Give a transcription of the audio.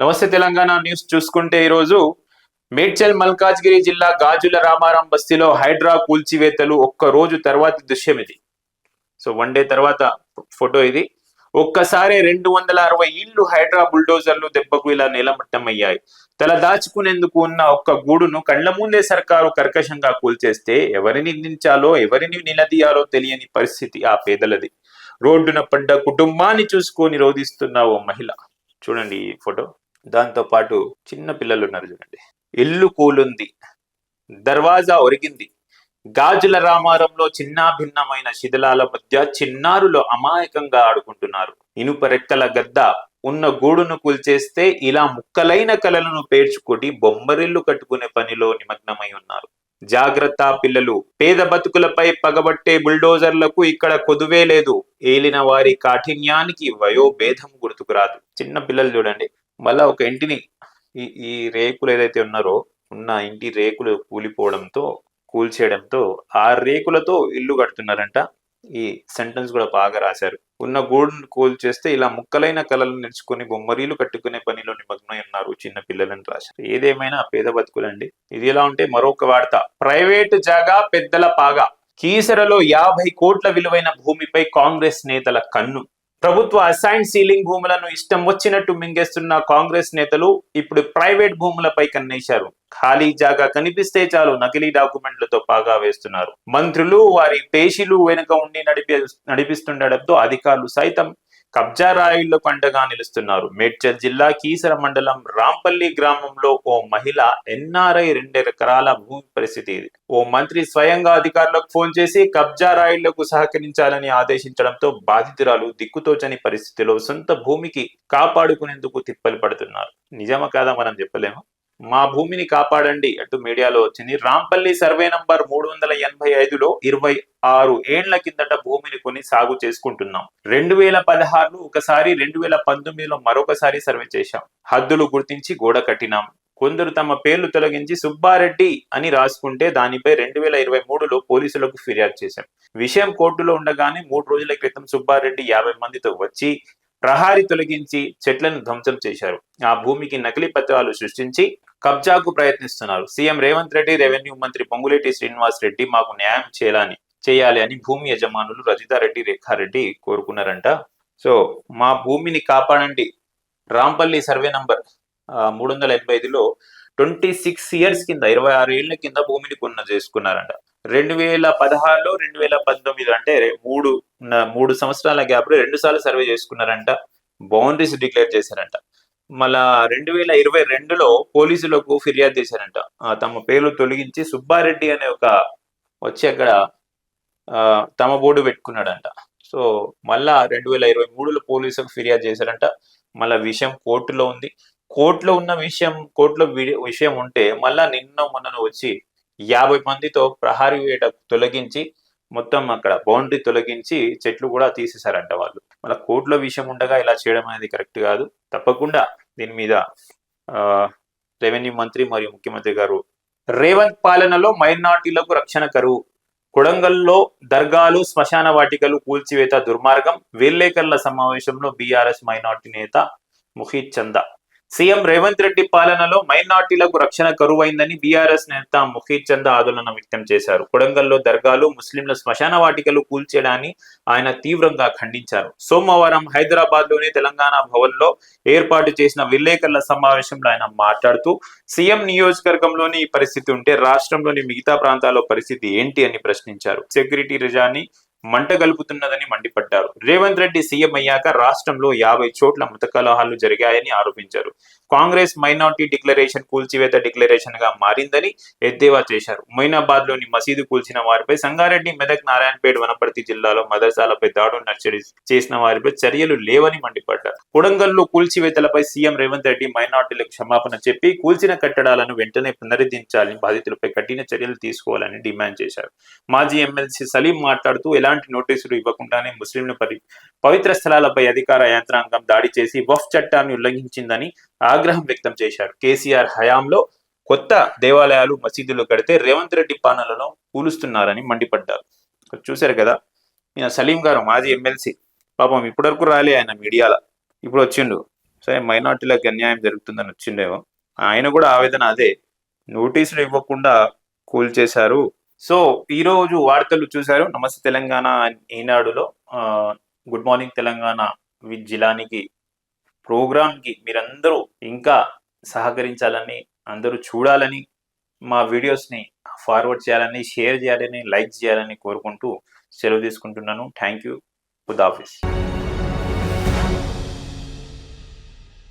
నమస్తే తెలంగాణ న్యూస్ చూసుకుంటే ఈరోజు మేడ్చల్ మల్కాజ్గిరి జిల్లా గాజుల రామారం బస్తీలో హైడ్రా కూల్చివేతలు ఒక్క రోజు తర్వాత దృశ్యం ఇది. సో వన్ డే తర్వాత ఫోటో ఇది. ఒక్కసారి రెండు వందల అరవై ఇళ్ళు హైడ్రా బుల్డోజర్లు దెబ్బకు ఇలా నేలమట్టమయ్యాయి. తల దాచుకునేందుకు ఉన్న ఒక్క గూడును కళ్ళ ముందే సర్కారు కర్కశంగా కూల్చేస్తే ఎవరిని నిందించాలో ఎవరిని నిలదీయాలో తెలియని పరిస్థితి ఆ పేదలది. రోడ్డున పడ్డ కుటుంబాన్ని చూసుకొని రోధిస్తున్న ఓ మహిళ. చూడండి ఈ ఫోటో. దాంతో పాటు చిన్న పిల్లలు ఉన్నారు చూడండి. ఇల్లు కూలుంది. దర్వాజా ఒరిగింది. గాజుల రామారంలో చిన్నాభిన్నమైన శిథిలాల మధ్య చిన్నారులు అమాయకంగా ఆడుకుంటున్నారు. ఇనుప రెక్కల గద్ద ఉన్న గూడును కూల్చేస్తే ఇలా ముక్కలైన కలలను పేర్చుకొని బొమ్మరిల్లు కట్టుకునే పనిలో నిమగ్నమై ఉన్నారు. జాగ్రత్త పిల్లలు. పేద బతుకులపై పగబట్టే బుల్డోజర్లకు ఇక్కడ కొదువే లేదు. ఏలిన వారి కాఠిన్యానికి వయోభేదం గుర్తుకురాదు చిన్న పిల్లలు చూడండి. మళ్ళా ఒక ఇంటిని ఈ ఈ రేకులు ఏదైతే ఉన్నారో ఉన్న ఇంటి రేకులు కూలిపోవడంతో కూల్చేయడంతో ఆ రేకులతో ఇల్లు కడుతున్నారంట. ఈ సెంటెన్స్ కూడా బాగా రాశారు. ఉన్న గూడును కూల్చేస్తే ఇలా ముక్కలైన కళలు నేర్చుకుని బొమ్మరీలు కట్టుకునే పనిలో నిమగ్నమై ఉన్నారు చిన్న పిల్లలని రాశారు. ఏదేమైనా పేద బతుకులండి. ఇది ఎలా ఉంటే మరొక వార్త. ప్రైవేటు జాగా పెద్దల పాగా. కీసరలో యాభై కోట్ల విలువైన భూమిపై కాంగ్రెస్ నేతల కన్ను. ప్రభుత్వ అసైన్ సీలింగ్ భూములను ఇష్టం వచ్చినట్టు మింగేస్తున్న కాంగ్రెస్ నేతలు ఇప్పుడు ప్రైవేట్ భూములపై కన్నేశారు. ఖాళీ జాగా కనిపిస్తే చాలు నకిలీ డాక్యుమెంట్లతో పాగా వేస్తున్నారు. మంత్రులు వారి పేషీలు వెనుక ఉండి నడిపి నడిపిస్తుండటంతో అధికారులు సైతం కబ్జా రాయిళ్ళకు పండగా నిలుస్తున్నారు. మేడ్చల్ జిల్లా కీసర మండలం రాంపల్లి గ్రామంలో ఓ మహిళ ఎన్ఆర్ఐ రెండు ఎకరాల భూమి పరిస్థితి ఇది. ఓ మంత్రి స్వయంగా అధికారులకు ఫోన్ చేసి కబ్జా రాయిళ్ళకు సహకరించాలని ఆదేశించడంతో బాధితురాలు దిక్కుతోచని పరిస్థితిలో సొంత భూమికి కాపాడుకునేందుకు తిప్పలు పడుతున్నారు. నిజమా కాదా మనం చెప్పలేము? మా భూమిని కాపాడండి అటు మీడియాలో వచ్చింది. రాంపల్లి సర్వే నంబర్ మూడు వందల ఎనభై ఐదులో ఇరవై ఆరు ఏండ్ల కిందట భూమిని కొని సాగు చేసుకుంటున్నాం. రెండు వేల పదహారులో ఒకసారి రెండు వేల పంతొమ్మిదిలో మరొకసారి సర్వే చేశాం. హద్దులు గుర్తించి గోడ కట్టినాం. కొందరు తమ పేర్లు తొలగించి సుబ్బారెడ్డి అని రాసుకుంటే దానిపై రెండు వేల ఇరవై మూడులో పోలీసులకు ఫిర్యాదు చేశాం. విషయం కోర్టులో ఉండగానే మూడు రోజుల క్రితం సుబ్బారెడ్డి యాభై మందితో వచ్చి ప్రహారి తొలగించి చెట్లను ధ్వంసం చేశారు. ఆ భూమికి నకిలీ పత్రాలు సృష్టించి కబ్జాకు ప్రయత్నిస్తున్నారు. సీఎం రేవంత్ రెడ్డి రెవెన్యూ మంత్రి పొంగులేటి శ్రీనివాస్ రెడ్డి మాకు న్యాయం చేయాలని చేయాలి అని భూమి యజమానులు రజితారెడ్డి రేఖారెడ్డి కోరుకున్నారంట. సో మా భూమిని కాపాడండి. రాంపల్లి సర్వే నంబర్ మూడు వందల ఎనభై ఐదులో ట్వంటీ సిక్స్ ఇయర్స్ కింద ఇరవై ఆరు ఏళ్ళ కింద భూమిని కొన్న చేసుకున్నారంట రెండు వేల పదహారులో రెండు వేల పంతొమ్మిది అంటే మూడు మూడు సంవత్సరాల గ్యాప్లో రెండు సార్లు సర్వే చేసుకున్నారంట. బౌండరీస్ డిక్లేర్ చేశారంట. మళ్ళా రెండు వేల ఇరవై రెండులో పోలీసులకు ఫిర్యాదు చేశారంట. తమ పేర్లు తొలగించి సుబ్బారెడ్డి అనే ఒక వచ్చి అక్కడ ఆ, తమ బోర్డు పెట్టుకున్నాడంట. సో మళ్ళా రెండు వేల ఇరవై మూడులో పోలీసులకు ఫిర్యాదు చేశారంట. మళ్ళా విషయం కోర్టులో ఉంది. కోర్టులో ఉన్న విషయం కోర్టులో వి- విషయం ఉంటే మళ్ళా నిన్న మొన్న వచ్చి యాభై మందితో ప్రహారీ వేట తొలగించి మొత్తం అక్కడ బౌండరీ తొలగించి చెట్లు కూడా తీసేశారంట వాళ్ళు. మళ్ళీ కోర్టులో విషయం ఉండగా ఇలా చేయడం అనేది కరెక్ట్ కాదు. తప్పకుండా దీని మీద ఆ, రెవెన్యూ మంత్రి మరియు ముఖ్యమంత్రి గారు రేవంత్ పాలనలో మైనార్టీలకు రక్షణ కరువు. కొడంగల్లో దర్గాలు శ్మశాన వాటికలు కూల్చివేత దుర్మార్గం. విలేకరుల సమావేశంలో బీఆర్ఎస్ మైనార్టీ నేత ముఖీద్ చందా. సీఎం రేవంత్ రెడ్డి పాలనలో మైనార్టీలకు రక్షణ కరువైందని బీఆర్ఎస్ నేత ముఖీద్ చంద్ ఆందోళన వ్యక్తం చేశారు. కొడంగల్లో దర్గాలు ముస్లింల శ్మశాన వాటికలు కూల్చేయడాన్ని ఆయన తీవ్రంగా ఖండించారు. సోమవారం హైదరాబాద్లోని తెలంగాణ భవన్లో ఏర్పాటు చేసిన విలేకరుల సమావేశంలో ఆయన మాట్లాడుతూ సీఎం నియోజకవర్గంలోని ఈ పరిస్థితి ఉంటే రాష్ట్రంలోని మిగతా ప్రాంతాల్లో పరిస్థితి ఏంటి అని ప్రశ్నించారు. సెక్యూరిటీ రిజాని మంట గలుపుతున్నదని మండిపడ్డారు. రేవంత్ రెడ్డి సీఎం అయ్యాక రాష్ట్రంలో యాభై చోట్ల మత కలహాలు జరిగాయని ఆరోపించారు. కాంగ్రెస్ మైనార్టీ డిక్లరేషన్ కూల్చివేత డిక్లరేషన్గా మారిందని ఎద్దేవా చేశారు. మొయినాబాద్లోని మసీదు కూల్చిన వారిపై సంగారెడ్డి మెదక్ నారాయణపేట వనపర్తి జిల్లాలో మదర్సాలపై దాడులు నచ్చడి చేసిన వారిపై చర్యలు లేవని మండిపడ్డారు. కొడంగల్లో కూల్చివేతలపై సీఎం రేవంత్ రెడ్డి మైనార్టీలకు క్షమాపణ చెప్పి కూల్చిన కట్టడాలను వెంటనే పునరుద్ధరించాలని బాధితులపై కఠిన చర్యలు తీసుకోవాలని డిమాండ్ చేశారు. మాజీ ఎమ్మెల్సీ సలీం మాట్లాడుతూ ఎలాంటి నోటీసులు ఇవ్వకుండానే ముస్లింల పరి పవిత్ర స్థలాలపై అధికార యంత్రాంగం దాడి చేసి వఫ్ చట్టాన్ని ఉల్లంఘించిందని ఆగ్రహం వ్యక్తం చేశారు. కేసీఆర్ హయాంలో కొత్త దేవాలయాలు మసీదులు కడితే రేవంత్ రెడ్డి పాలనలో కూలుస్తున్నారని మండిపడ్డారు. చూశారు కదా ఈయన సలీం గారు మాజీ ఎమ్మెల్సీ. పాపం ఇప్పటివరకు రాలే ఆయన మీడియాలో. ఇప్పుడు వచ్చిండు. సరే మైనార్టీలకు అన్యాయం జరుగుతుందని వచ్చిండేమో. ఆయన కూడా ఆవేదన అదే. నోటీసులు ఇవ్వకుండా కూల్ చేశారు సో ఈ రోజు వార్తలు చూశారు. నమస్తే తెలంగాణ ఈనాడులో గుడ్ మార్నింగ్ తెలంగాణ విత్ జిలానికి ప్రోగ్రామ్కి మీరందరూ ఇంకా సహకరించాలని అందరూ చూడాలని మా వీడియోస్ని ఫార్వర్డ్ చేయాలని షేర్ చేయాలని లైక్ చేయాలని కోరుకుంటూ సెలవు తీసుకుంటున్నాను. Thank you ఖుదాఫిస్